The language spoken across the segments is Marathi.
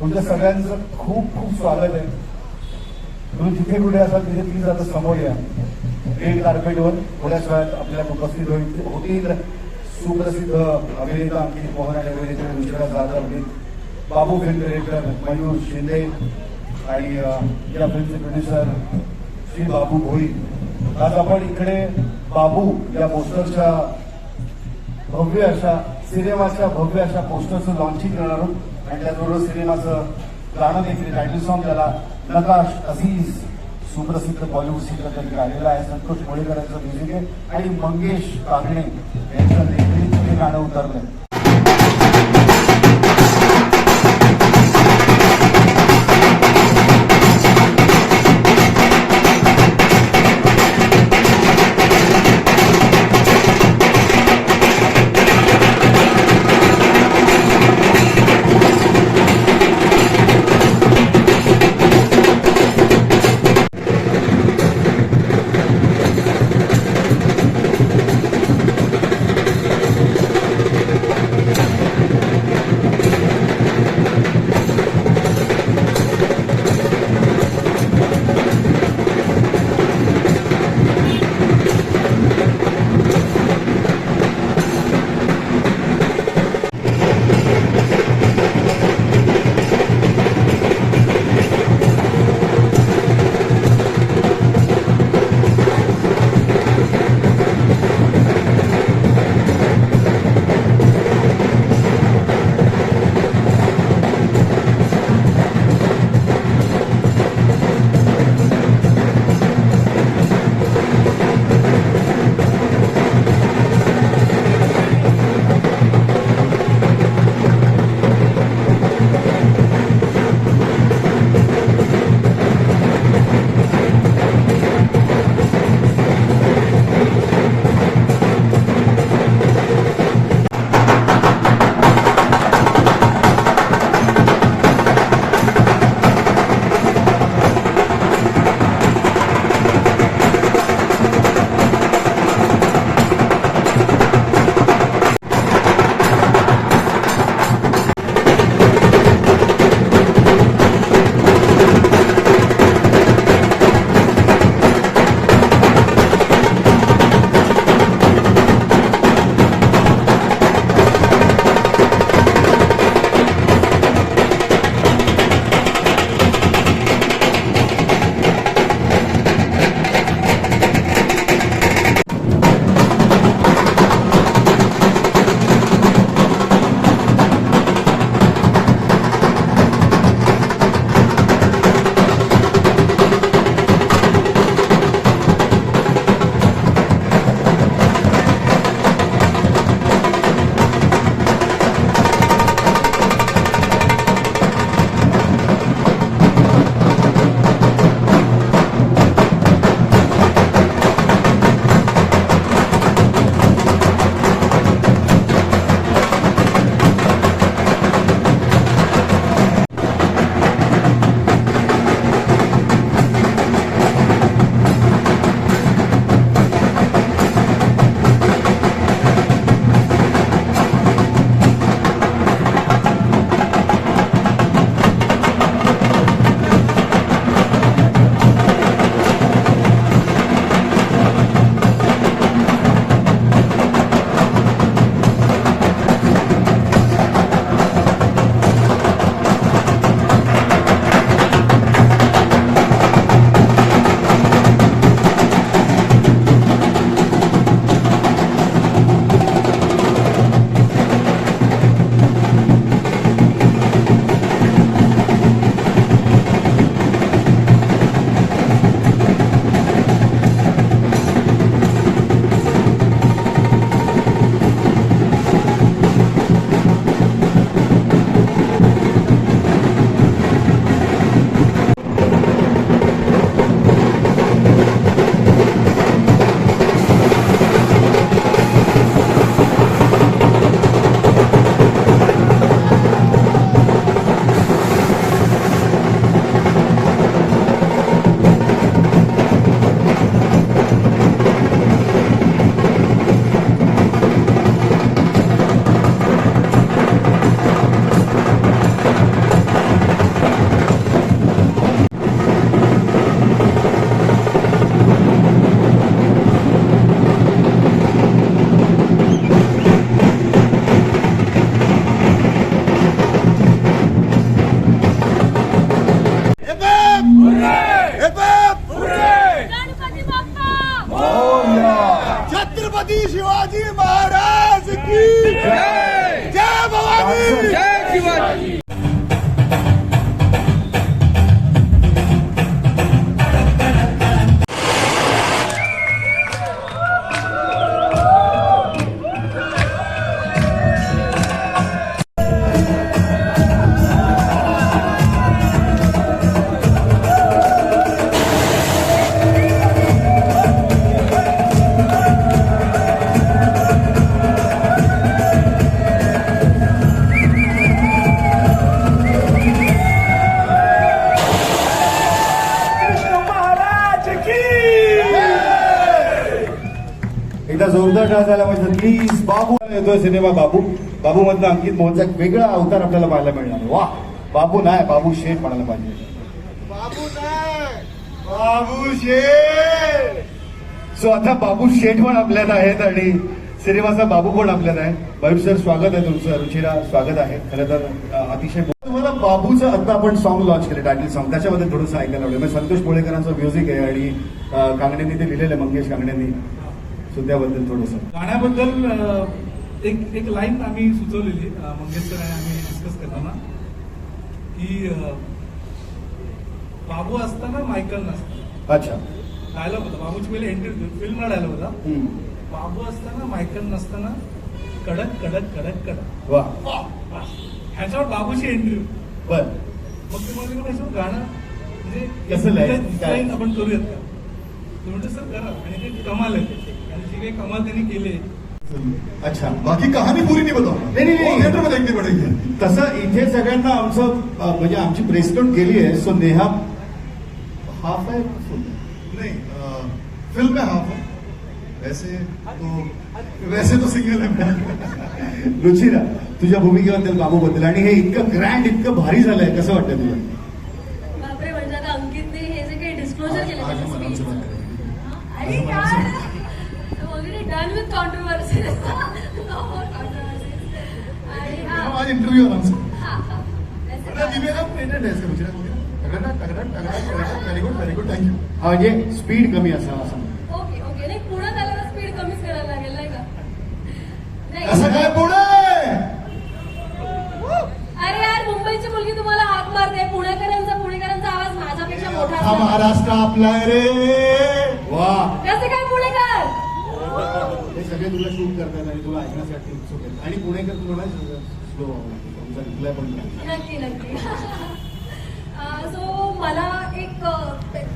तुमच्या सगळ्यांचं खूप खूप स्वागत आहे. तुम्ही जिथे कुठे असाल तिथे प्लीज आता समोर या. रेड कार्पेटवर थोड्याच वेळात आपल्याला उपस्थित होईल. होतील सुप्रसिद्ध अभिनेता अंकित मोहन आणि अभिनेत्री रुचिरा जाधव होतील बाबू फिल्म डिरेक्टर मयूर शिंदे आणि या फिल्मचे प्रोड्युसर श्री बाबू भोई. आज आपण इकडे बाबू या पोस्टरच्या भव्य अशा सिनेमाच्या भव्य अशा पोस्टरचं लॉन्चिंग करणार आहोत. आणि त्याचबरोबर सिनेमाचं गाणं देखील टायटल सॉन्ग त्याला नकाश अझीज सुप्रसिद्ध बॉलिवूड सिंगर त्यांनी आहे. संतोष मोळेकरांचं म्युझिक आहे. आणि मंगेश कागणे यांचं देखील हे गाणं उतरलंय. जोरदार टाळ झाला म्हणजे प्लीज बाबू येतोय सिनेमा बाबू. बाबू मधनं अंकित मोहनचा एक वेगळा अवतार आपल्याला पाहायला मिळणार. वा बाबू नाही बाबू शेठ म्हणायला पाहिजे. बाबू नाही. बाबू शेठ. सो आता बाबू शेठ पण आपल्यात आहेत आणि सिनेमाचा बाबू पण आपल्यात आहे. बाबू सर स्वागत आहे तुमचं. रुचिरा स्वागत आहे. खरं तर अतिशय तुम्हाला बाबूचं आता आपण सॉन्ग लॉन्च केलं टायटल सॉन्ग त्याच्याबद्दल थोडंसं ऐकायला आवडेल. म्हणजे संतोष पोळेकरांचं म्युझिक आहे आणि कांगण्यांनी ते लिहिलेलं आहे मंगेश कांगण्यांनी सो त्याबद्दल थोडंसं. गाण्याबद्दल एक एक लाईन आम्ही सुचवलेली अ, मंगेश सर आणि आम्ही डिस्कस करताना की बाबू असताना मायकल नसताना. अच्छा. डायलॉग होता. बाबूची पहिले एंट्री फिल्मला डायलॉग होता. बाबू असताना मायकल नसताना कडक कडक कडक कडक. वा. ह्याच्यावर बाबूची एंट्री बर. मग ते म्हणजे कसं गाणं म्हणजे कसं आपण करूयात का? ते म्हणतो सर करा. आणि ते कमाल आहे. आणि जे काही कमाल त्यांनी केले. अच्छा बाकी कहाणी पूरी नहीं बताओ नहीं, नहीं, नहीं. थिएटर में देखनी पड़ेगी तसं इथे सगळ्यांना आमचं अ, म्हणजे आमची प्रेस नोट केली आहे. सो नेहा हाफ आहे full? नहीं अ, फिल्म में हाफ है वैसे तो वैसे तो सिंगल है मैं रुचिरा तुझ्या भूमिकेबद्दल बाबूबद्दल आणि हे इतकं ग्रँड इतकं भारी झालंय. कसं वाटतं तुला? बापरे म्हणजे आता अंकितने हे जे काही डिस्क्लोजर केलं अरे यार आणि हा आज हा हा पेटेंट है तगड़ा तगड़ा तगड़ा तगड़ा गुड गुड यू हा म्हणजे स्पीड कमी असा असं ओके ओके नाही पुण्यात आल्यावर स्पीड कमीच करायला लागेल नाही का नाही. ऐसा काय पुणे अरे यार मुंबईची मुलगी तुम्हाला हाक मारते. पुणेकरांचा पुणेकरांचा आवाज माझ्यापेक्षा मोठा हा असतो. महाराष्ट्र आपला आहे रे वा सगळे तुला शूट करतात आणि तुला ऐकण्यासाठी उत्सुक आहेत. आणि पुणेकर तुला स्लो तुमचा रिप्लाय पण. नक्की नक्की. सो मला एक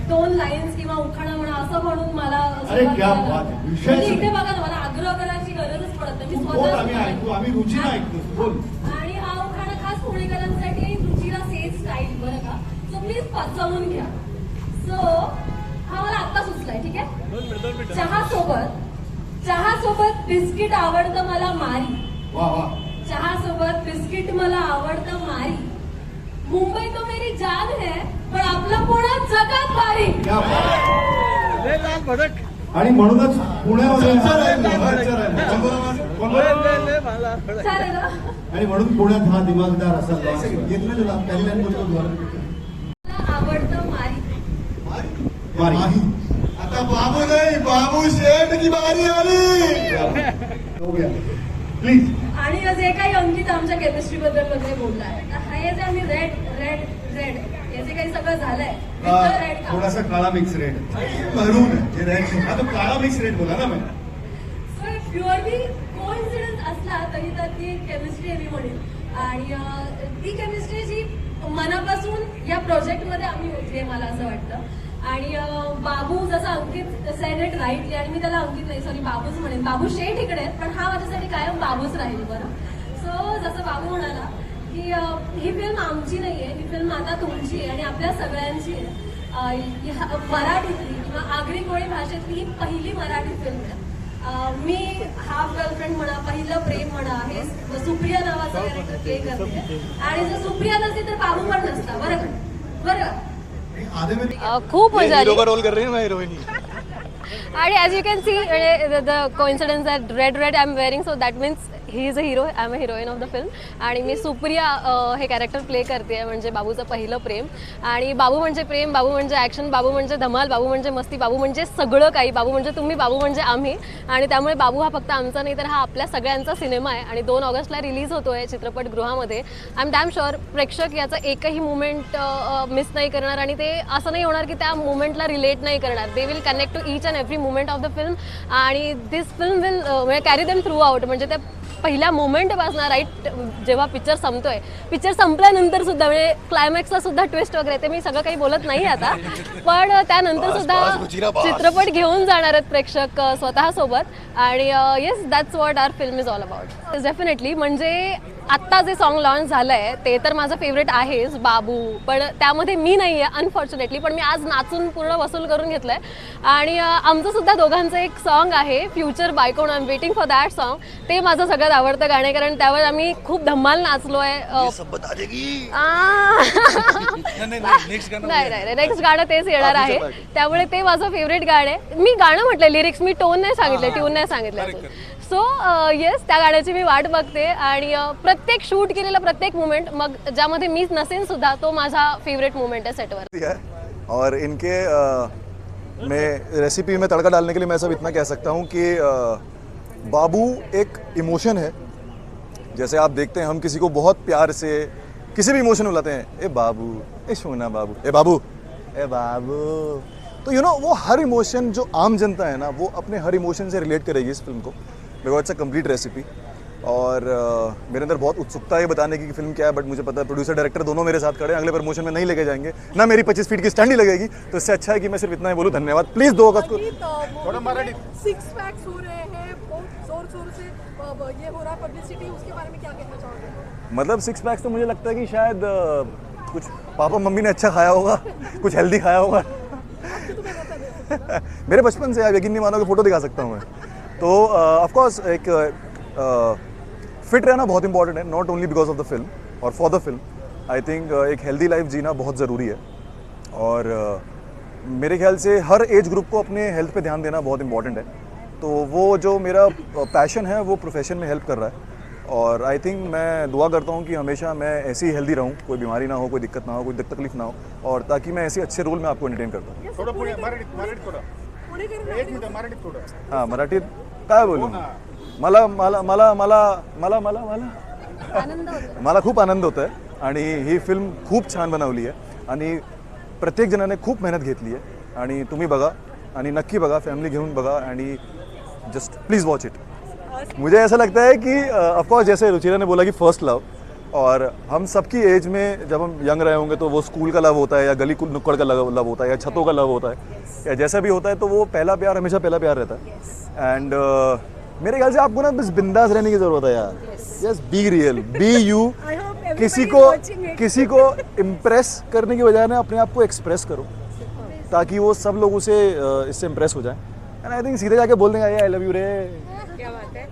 दोन लाईन्स किंवा उखाणा म्हणा असं म्हणून मला अरे, क्या बात आहे. विषय. इथे बघा ना मला आग्रह करायची गरजच पडत नाही. मी बोल आम्ही स्वतः ऐकू आम्ही रुचीला ऐकतो बोल. आणि हा उखाणा खास पुणेकरांसाठी आहे, रुचिरा सेज स्टाईल बरं का? सो प्लीज पचवून घ्या. सो हा मला आत्ता सुचलाय ठीक आहे? चहा सोबत सोबत बिस्किट आवडतं मला मारी वा वा चहा सोबत बिस्किट मला आवडतं मारी मुंबई तो मेरी जान है पण आपलं पुण्यात जगात भारी क्या बात. आणि म्हणूनच पुण्यामध्ये? चालेल ना? आणि म्हणून पुण्यात हा दिमागदार असा तुला बोलतो. मला आवडतं मारी. आता बाबू नाही बाबू शेठ की बारी आली. हो गया प्लीज आणि जे काही अंकित आमच्या केमिस्ट्री बद्दल वगैरे बोललाय तर हे जे आम्ही रेड रेड रेड हे जे काही सगळं झालंय रेड थोडासा काळा मिक्स रेड मरून रेड हा तो काळा मिक्स रेड बोला ना मैं सो प्युअरली कोइन्सिडन्स असला तरी तर ती केमिस्ट्री आहे मी म्हणेन आणि ती केमिस्ट्री जी मनापासून या प्रोजेक्टमध्ये आम्ही होती मला असं वाटतं. आणि बाबू जसं अंकित सेनेट राईटली आणि मी त्याला अंकित नाही सॉरी बाबूच म्हणेन. बाबू शेठ इकडे आहेत, पण हा माझ्यासाठी कायम बाबूच राहील बरं? सो जसं बाबू म्हणाला की ही फिल्म आमची नाहीये ही फिल्म आता तुमची आहे आणि आपल्या सगळ्यांची आहे. मराठीतली किंवा आगरी कोळी भाषेतली ही पहिली मराठी फिल्म आहे. मी हाफ गर्लफ्रेंड म्हणा पहिलं प्रेम म्हणा हे सुप्रिया नावाचं कॅरेक्टर प्ले करते. आणि जर सुप्रिया नसती तर बाबू पण नसता बरं बरं. खूप मजा आली. रोल कर रही है मैं हीरोइन आणि as you can see the coincidence that red red I am wearing so that means he is a hero I am a heroine of the film आणि मी सुप्रिया अ, हे कॅरेक्टर प्ले करते म्हणजे बाबूचं पहिलं प्रेम. आणि बाबू म्हणजे प्रेम बाबू म्हणजे ॲक्शन बाबू म्हणजे धमाल बाबू म्हणजे मस्ती बाबू म्हणजे सगळं काही. बाबू म्हणजे तुम्ही बाबू म्हणजे आम्ही. आणि त्यामुळे बाबू हा फक्त आमचा नाही तर हा आपल्या सगळ्यांचा सिनेमा आहे. आणि दोन ऑगस्टला रिलीज होतोय चित्रपटगृहामध्ये आय एम डॅम शुअर प्रेक्षक याचं एकही मुमेंट मिस नाही करणार. आणि ते असं नाही होणार की त्या मुमेंटला रिलेट नाही करणार. They will connect to each and every moment of the film आणि दिस फिल्म विल म्हणजे कॅरी देम थ्रू आउट म्हणजे त्या पहिल्या मोमेंटपासून राईट जेव्हा पिक्चर संपतोय. पिक्चर संपल्यानंतर सुद्धा म्हणजे क्लायमॅक्सला सुद्धा ट्विस्ट वगैरे ते मी सगळं काही बोलत नाही आता. पण त्यानंतर सुद्धा. चित्रपट घेऊन जाणार आहेत प्रेक्षक स्वतःसोबत. आणि yes that's what our film is all about definitely म्हणजे आत्ता जे सॉन्ग लॉन्च झालंय ते तर माझं फेवरेट आहेच बाबू. पण त्यामध्ये मी नाही आहे अनफॉर्च्युनेटली पण मी आज नाचून पूर्ण वसूल करून घेतलंय. आणि आमचं सुद्धा दोघांचं एक सॉन्ग आहे future बायकोन I am waiting for that song ते माझं सगळ्यात आवडतं गाणे कारण त्यावर आम्ही खूप धम्माल नाचलोय अं, आ. नेक्स्ट गाणं नाही नाही नेक्स्ट गाणं तेच येणार आहे. त्यामुळे ते माझं फेवरेट गाणं आहे. मी गाणं म्हटलं लिरिक्स मी टोन नाही सांगितले ट्यून नाही सांगितलं सो येस त्या गाण्याची मी वाट बघते आणि प्रत्येक शूट केलेला प्रत्येक मुमेंट मग ज्यामध्ये मीच नसेन सुद्धा तो माझा फेवरेट मुमेंट आहे सेटवर और इनके अ, में रेसिपी में तड़का डालने के लिए मैं सब इतना कह सकता हूँ कि बाबू एक इमोशन है। जैसे आप देखते हैं हम किसी को बहुत प्यार से किसी भी इमोशन बुलाते हैं। ए बाबू ए सोना बाबू ए बाबू ए बाबू। तो यू नो वो हर इमोशन जो आम जनता है ना वो अपने हर इमोशन से रिलेट करेगी इस फ़िल्म को। Because it's a complete recipe और अ, मेरे अंदर बहुत उत्सुकता है बताने की कि फ़िल्म क्या है बट मुझे पता है प्रोड्यूसर डायरेक्टर दोनों मेरे साथ खड़े हैं अगले प्रमोशन में नहीं लेके जाएँगे। ना मेरी पच्चीस फीट की स्टैंड ही लगेगी। तो इससे अच्छा है कि मैं सिर्फ़ इतना ही बोलूँ धन्यवाद। प्लीज़ दो अगस्त को। थोड़ा मराठी। सिक्स पैक्स हो रहे हैं बहुत ज़ोर से ये हो रहा है पब्लिसिटी उसके बारे में क्या कहना चाहोगे? मतलब सिक्स पैक्स तो मुझे लगता है कि शायद कुछ पापा मम्मी ने अच्छा खाया होगा कुछ हेल्दी खाया होगा। मेरे बचपन से आप यकीन नहीं मानोगे फ़ोटो दिखा सकता हूँ मैं। तो ऑफकोर्स एक फिट रहना बहुत इंपॉर्टेंट है not only because of the film और for the film I think एक हेल्दी लाइफ जीना बहुत ज़रूरी है। और मेरे ख्याल से हर एज ग्रुप को अपने हेल्थ पे ध्यान देना बहुत इंपॉर्टेंट है। तो वो जो मेरा पैशन है वो प्रोफेशन में हेल्प कर रहा है। और आई थिंक मैं दुआ करता हूँ कि हमेशा मैं ऐसे ही हेल्दी रहूँ कोई बीमारी ना हो कोई दिक्कत ना हो कोई तकलीफ़ ना हो और ताकि मैं ऐसे अच्छे रोल में आपको एंटरटेन करता हूँ हाँ हाँ मराठीत काय बोलू? मला मला मला मला मला मला मला. आनंद होतो मला खूप आनंद होत आहे आणि ही फिल्म खूप छान बनवली आहे. आणि प्रत्येक जणाने खूप मेहनत घेतली आहे. आणि तुम्ही बघा आणि नक्की बघा फॅमिली घेऊन बघा आणि जस्ट प्लीज़ वॉच इट मुझे ऐसा लगता है कि ऑफकोर्स जैसे रुचिरा ने बोला कि फर्स्ट लव और हम सबकी एज में जब हम यंग रहे होंगे तो वो स्कूल का लव होता है या गली नुक्कड़ का लव लव होता है या छतों का लव होता है। या जैसा भी होता है तो वो पहला प्यार हमेशा पहला प्यार रहता है। एंड मेरे ख्याल से आपको ना बस बिंदास रहने की ज़रूरत है यार। Yes be real be you किसी को किसी को इम्प्रेस करने की बजाय ना अपने आप को एक्सप्रेस करो। ताकि वो सब लोग उसे इससे इम्प्रेस हो जाए। एंड आई थिंक सीधे जाके बोल देंगे आई लव यू रे. क्या बात है?